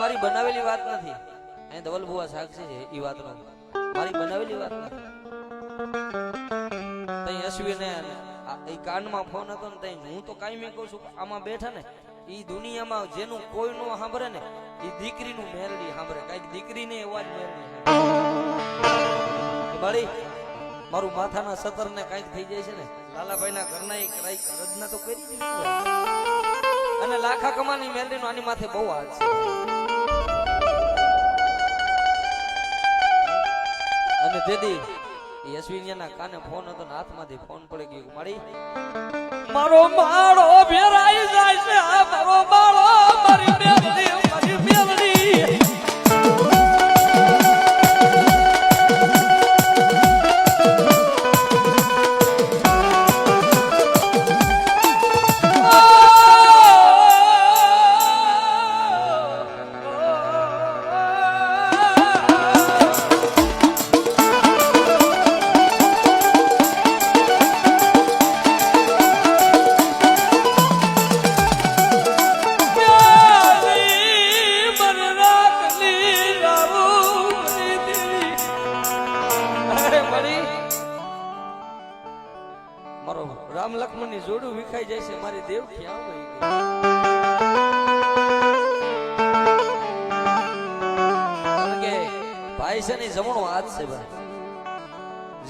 મારી બનાવેલી વાત નથી. અહીં ધવલ ભુવા સાક્ષી છે એ વાતનો. મારી બનાવેલી વાત નથી. તઈ એ કાનમાં ફોન હતો ને તઈ હું તો કાંઈ કહું છું આમાં બેઠા ને એ દુનિયામાં જેનું કોઈ નો સાંભળે ને, ઈ દીકરીનું મેરડી સાંભળે. કાંઈક દીકરીને એવા જ મેરડી બળી મારું માથાના સતર ને કાંઈક થઈ જાય છે ને લાલાભાઈ ના ઘરના એ કાંઈક રચના તો કરી. અને લાખા કમાની મેલડીનો આની માથે બહુ હાથ છે. અને તેથી એ કાને ફોન હતો ને હાથમાંથી ફોન પડી ગયો મારી, મારો માળો ભેરાઈ જાય ની જોડું વિખાઈ જાય છે, મારી દેવ ક્યાં વહી ગઈ? કે ભાઈ જમણો હાથ છે ભાઈ.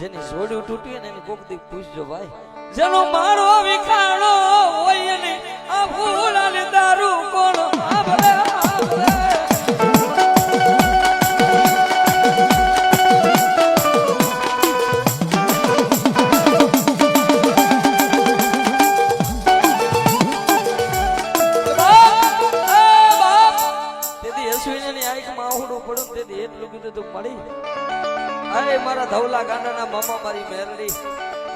જેની જોડું તૂટી ને એની કોક દી પૂછજો ભાઈ. જેનો મારો વિખાણો હોય ને, આ ફૂલાને દારૂ કોણ આભરે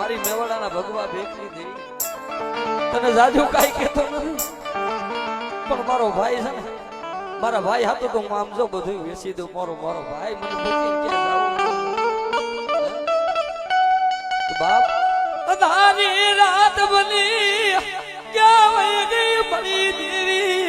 મારી મેવાડાના ભગવા ભેખી દેવી તને જાજુ કાઈ કહેતો નથી. પણ મારો ભાઈ છે ને, મારા ભાઈ હતો તો હું આમ જો બધું વેચી દઉં, મારો મારો ભાઈ મને બાપ, અધારી રાત બની, ક્યાં વહી ગઈ મારી દેવી?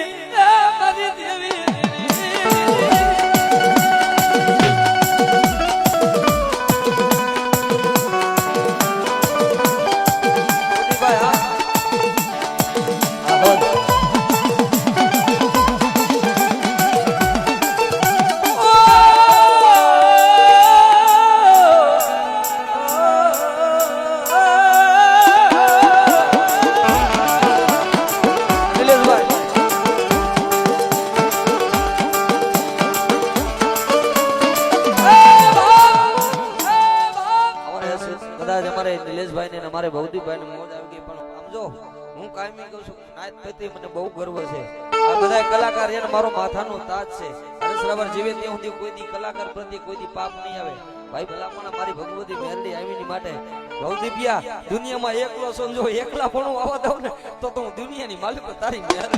કાયમી કહું છું. નાયત પ્રત્યે મને બહુ ગર્વ છે. આ બધા કલાકાર છે મારો માથાનો તાજ છે. હરેશ જીવે ત્યાં સુધી કોઈ દી કલાકાર પ્રત્યે કોઈ દી પાપ નહીં આવે. ભાઈ ભલામણ મારી ભગવતી મહેરલી આવીની માટે. ભવદીપિયા દુનિયામાં એકલો સમજો એકલા પણ આવા દઉં ને, તો તો હું દુનિયાની માલિક તારી મેર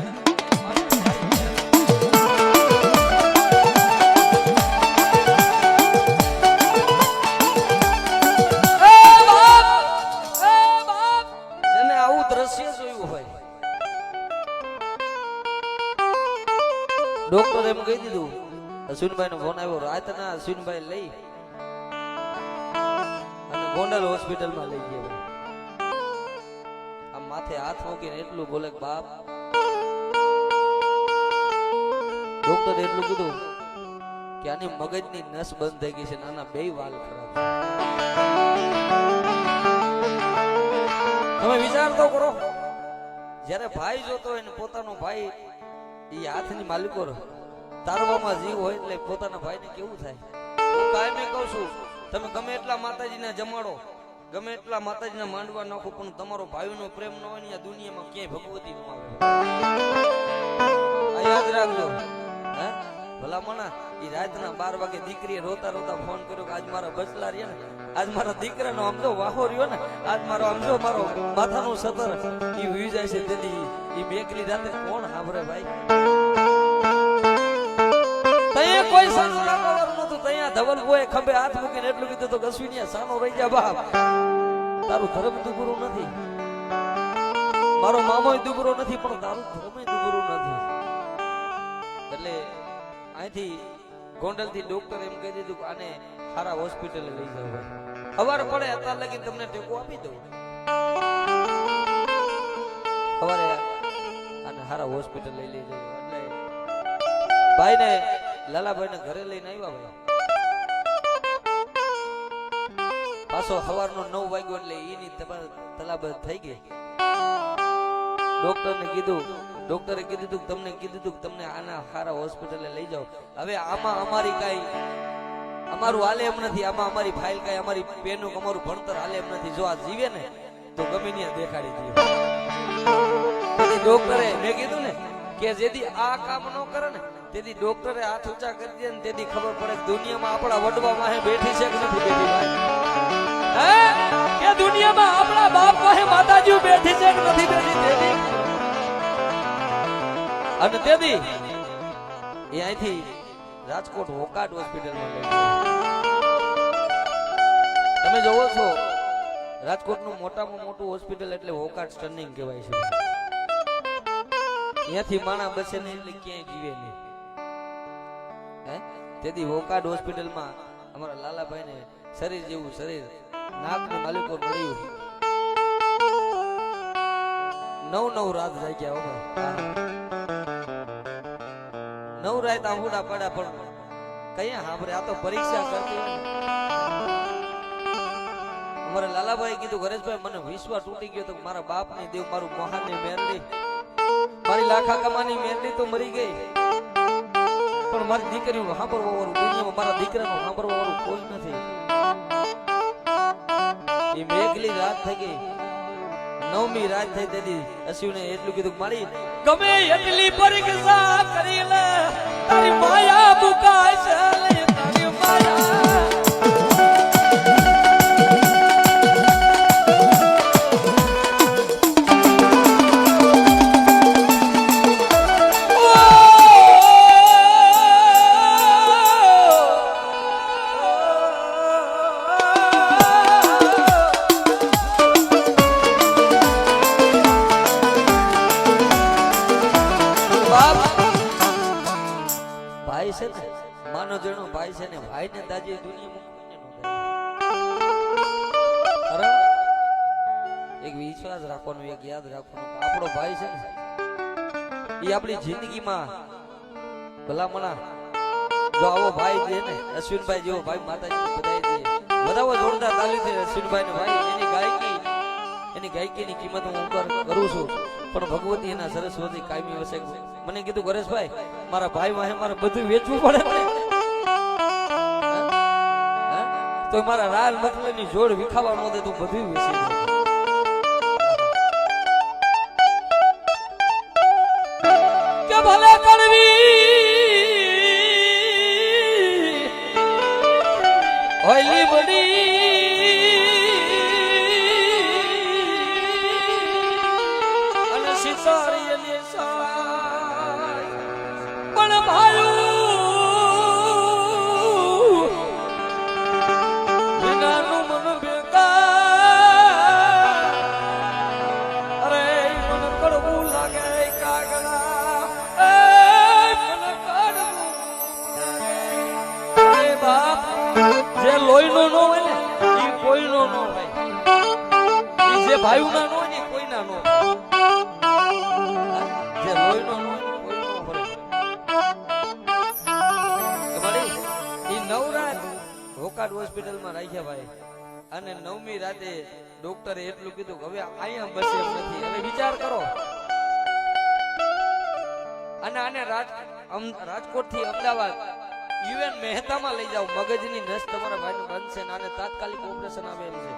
અશ્વિનભાઈ નો ફોન આવ્યો. રાતના સુનભાઈ લઈ અને ગોંડલ હોસ્પિટલમાં લઈ ગયા. આમ માથે હાથ મૂકીને એટલું બોલે બાપ ડોક્ટર એટલું કીધું કે આની મગજની નસ બંધ થઈ ગઈ છે નાના બે વાલ તમે વિચાર તો કરો, જ્યારે ભાઈ જોતો હોય ને પોતાનો ભાઈ, એ હાથની માલિકો રહે. તારવામાં જીવ હોય એટલે પોતાના ભાઈને કેવું થાય? હું કાયમે કહું છું, તમે ગમે એટલા માતાજીને જમાડો, ગમે એટલા માતાજીને માંડવા નાખો, પણ તમારો ભાઈનો પ્રેમ ન હોય ને દુનિયામાં ક્યાંય ભગવતી આવે. યાદ રાખજો, હે? ભલામણા એ રાતના બાર વાગે દીકરીએ રોતા રોતા ફોન કર્યો કે, આજ મારા બચલા રહ્યા ને, આજ મારા દીકરાનો આમ જો વાહો રહ્યો ને, આજ મારો આમ જો મારો માથાનું સતર. એ હુઈ જાય છે, તેથી એ બેકલી રાતે કોણ સાંભળે ભાઈ? ધવલ બોય ખંભે હાથ મૂકીને એટલું કીધું તો અશ્વિનિયા સાનો રહી જા બાપ. તારું ધર્મ દુબરું નથી. મારો મામોય દુબરો નથી, પણ તારું ધર્મ દુબરું નથી. એટલે અહીંથી ગોંડલથી ડોક્ટર એમ કહી દીધું કે આને સારા હોસ્પિટલે લઈ જવું સવારે પડે, અત્યાર લગી તમને ટેકો આપી દઉં. સવારે આને સારા હોસ્પિટલ લઈ લઈ જવું એટલે ભાઈને, લાલાભાઈને ઘરે લઈને આવ્યા ભાઈ. પાછો સવારનો નવ વાગ્યો એટલે એની તલાબત થઈ ગઈ. ડોક્ટરને કીધું, ડોક્ટરે કીધું હતું તમને કીધું હતું તમને આના સારા હોસ્પિટલે લઈ જાઓ. હવે આમાં અમારી કાંઈ અમારું હાલે એમ નથી, આમાં અમારી ફાઇલ કાંઈ, અમારી પેનું અમારું ભણતર હાલે એમ નથી. જો આ જીવે ને, તો ગમે ત્યાં દેખાડી દઈએ ડોક્ટરે મેં કીધું ને કે જેથી આ કામ ન કરે ને, તેથી ડોક્ટરે હાથ ઊંચા કરી દે ને, તેથી ખબર પડે દુનિયામાં આપણા વડવા માહે બેઠી છે કે નથી બેઠી ભાઈ. હે? કે દુનિયામાં આપણા બાપ પાસે માતાજી બેઠી છે કે નથી બેઠી, દેવી? અને દેવી, એ અહીંથી રાજકોટ હોકાટ હોસ્પિટલમાં લઈ તમે જોવો છો, રાજકોટનું મોટામાં મોટું હોસ્પિટલ એટલે હોકાટ સ્ટર્નિંગ કહેવાય છે. અહીંયાથી માણા બસે ને એટલે ક્યાંય જીવે નહીં. હે? તેથી હોકાટ હોસ્પિટલમાં અમારા લાલાભાઈને શરીર જેવું શરીર લાલાભાઈ કીધું ગરેશભાઈ મને વિશ્વાસ તૂટી ગયો તો મારા બાપની દેવ, મારું મહાનની મેરડી. મારી લાખા કમાની મેરડી તો મરી ગઈ. પણ મારી દીકરીનું સાંભળવા વાળું દુનિયામાં મારા દીકરાનું સાંભળવા વાળું કોઈ નથી. એ મેઘલી રાત થઈ ગઈ. નવમી રાત થઈ તેથી અશ્વિને એટલું કીધું મારી ગમે એટલી પરીક્ષા કરી લે, તારી માયા મુકાય બાપ ભાઈ છે ને, માનો જેનો ભાઈ છે ને ભાઈ ને દાજી દાજી. એક વિશ્વાસ રાખવાનો, એક યાદ રાખવાનો આપણો ભાઈ છે ને, એ આપણી જિંદગીમાં ભલામણા, જો આવો ભાઈ છે ને, અશ્વિનભાઈ જેવો ભાઈ માતાજી બધાય દે બધાઓ જોરદાર છે અશ્વિનભાઈ ને ભાઈ, એની ગાયકી એની ગાયકીની કિંમત હું કરું છું. પણ ભગવતી એના સરસ્વતી કાયમી વસે મને કીધું ગરેશભાઈ મારા ભાઈ વાહે મારે બધું વેચવું પડે ને? તો મારા રાલ મતલબની જોડ વિખાવા નો તું બધું વેચી નો ભાઈ જે ભાઈ ના નો ને કોઈ ના નો જે લોહી નો અને નવમી રાતે ડોક્ટરે એટલું કીધું હવે અહીંયા બસ વિચાર કરો. અને આને રાજકોટથી અમદાવાદ યુએન મહેતામાં લઈ જાઓ. મગજની નસ તમારા ભાઈનું બંધ છે અને તાત્કાલિક ઓપરેશન આવેલું છે.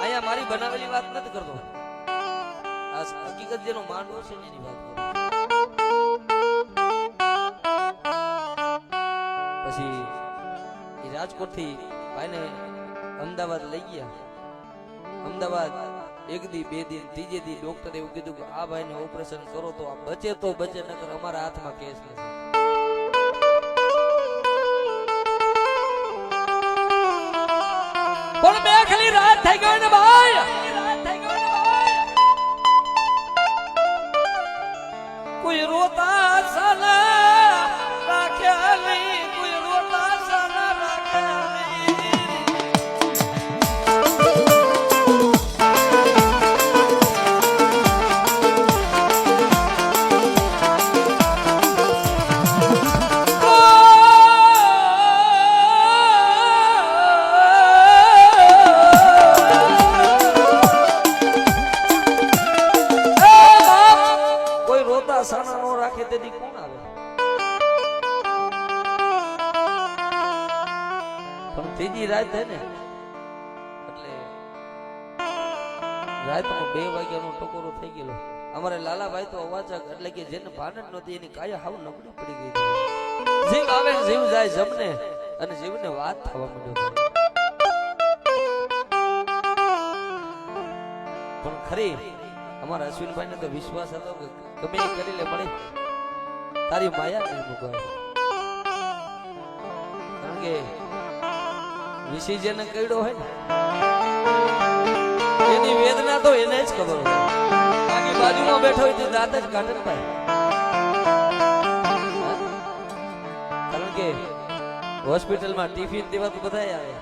અહીંયા મારી બનાવેલી વાત નથી કરતો. આ હકીકત જેનો માંડવો છે એની વાત કરું. પછી એ રાજકોટથી ભાઈને અમદાવાદ લઈ ગયા. અમદાવાદ એક દી, બે દિન ત્રીજે દી ડોક્ટરે એવું કીધું કે આ ભાઈને ઓપરેશન કરો તો આ બચે તો બચે, નકર અમારા હાથમાં કેસ નથી. પણ બે ખાલી રાત થઈ ગઈ ને ભાઈ રાતમાં બે વાગ્યાનો ટકોરો થઈ ગયેલો. અમારે લાલાભાઈ તો અવાજ એટલે કે જેને ભાન જ નહોતી, એની કાયા હાવ નબળી પડી ગઈ જીવ આવે જીવ જાય જમને, અને જીવને વાત થવા માંડ્યો પણ ખરી, અમારા અશ્વિનભાઈ ને તો વિશ્વાસ હતો કે ગમે કરી લે મળી તારી માયા નહીં મુકાય કારણ કે વિષય જેને કઈડો હોય ને એની વેદના તો એને જ ખબર બાકી બાજુમાં બેઠો હોય તો દાંત જ કાઢે ભાઈ. કારણ કે હોસ્પિટલમાં ટિફિન તો બધા આવે.